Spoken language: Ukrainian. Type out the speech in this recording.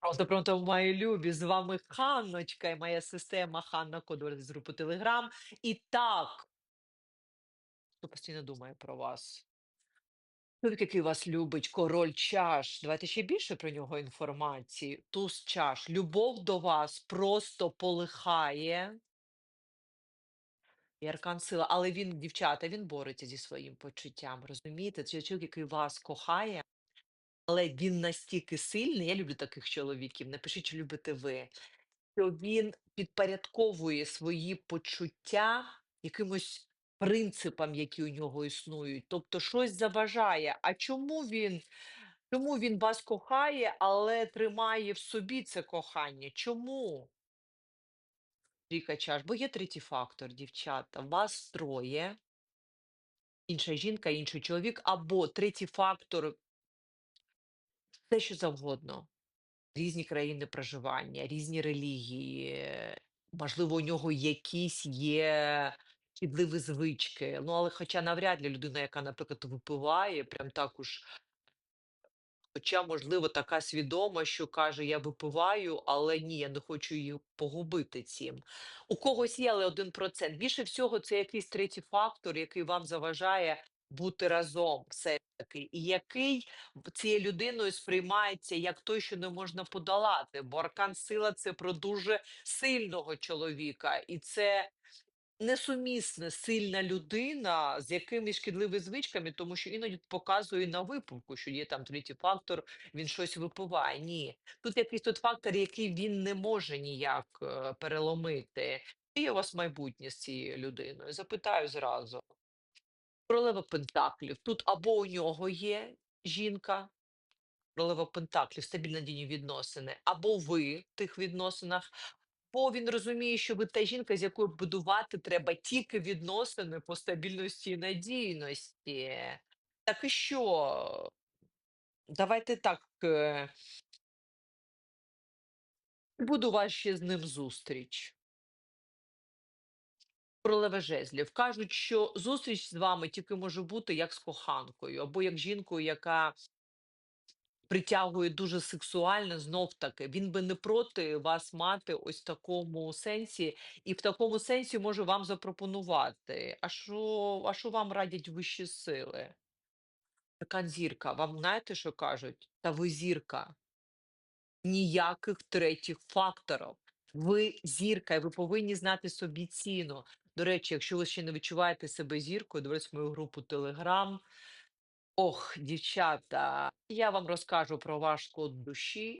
Просто пронто, мої любі, з вами Ханночка і моя система Ханна Кодоль з групи Телеграм. І так, хто постійно думає про вас. Чоловік, який вас любить, король чаш. Давайте ще більше про нього інформації. Туз чаш. Любов до вас просто полихає. І аркан сила, але він, дівчата, він бореться зі своїм почуттям. Розумієте? Це чоловік, який вас кохає, але він настільки сильний. Я люблю таких чоловіків. Напишіть, чи любите ви. Що він підпорядковує свої почуття якимось принципам, які у нього існують. Тобто щось заважає. А чому він чому він вас кохає, але тримає в собі це кохання? Чому? Трійка чаш, бо є третій фактор, дівчата. Вас троє, інша жінка, інший чоловік, або третій фактор все що завгодно. Різні країни проживання, різні релігії. Можливо, у нього якісь є шкідливі звички. Ну, але хоча навряд ли людина, яка, наприклад, випиває, прям так уж, хоча, можливо, така свідома, що каже: Я випиваю, але ні, я не хочу її погубити цим. У когось є, але один процент. Більше всього, це якийсь третій фактор, який вам заважає бути разом, все таки, і який цією людиною сприймається як той, що не можна подолати. Бо аркан сила це про дуже сильного чоловіка, і це несумісна сильна людина з якимись шкідливими звичками, тому що іноді показує на випивку, що є там третій фактор, він щось випиває. Ні, тут якийсь тут фактор, який він не може ніяк е, переломити. Є у вас майбутнє з цією людиною? Запитаю зразу. Королева Пентаклів. Тут або у нього є жінка, королева Пентаклів, стабільні надійні відносини, або ви в тих відносинах, або він розуміє, що ви та жінка, з якою будувати треба тільки відносини по стабільності і надійності. Так і що? Давайте так. е, Буде вас ще з ним зустріч. Королева жезлів. Кажуть, що зустріч з вами тільки може бути як з коханкою, або як жінкою, яка притягує дуже сексуально, знов таки. Він би не проти вас мати ось в такому сенсі, і в такому сенсі може вам запропонувати. А що, а що вам радять вищі сили? Така зірка. Вам знаєте, що кажуть? Та ви зірка. Ніяких третіх факторів. Ви зірка, і ви повинні знати собі ціну. До речі, якщо ви ще не відчуваєте себе зіркою, дивіться мою групу Телеграм. Ох, дівчата, я вам розкажу про ваш душі.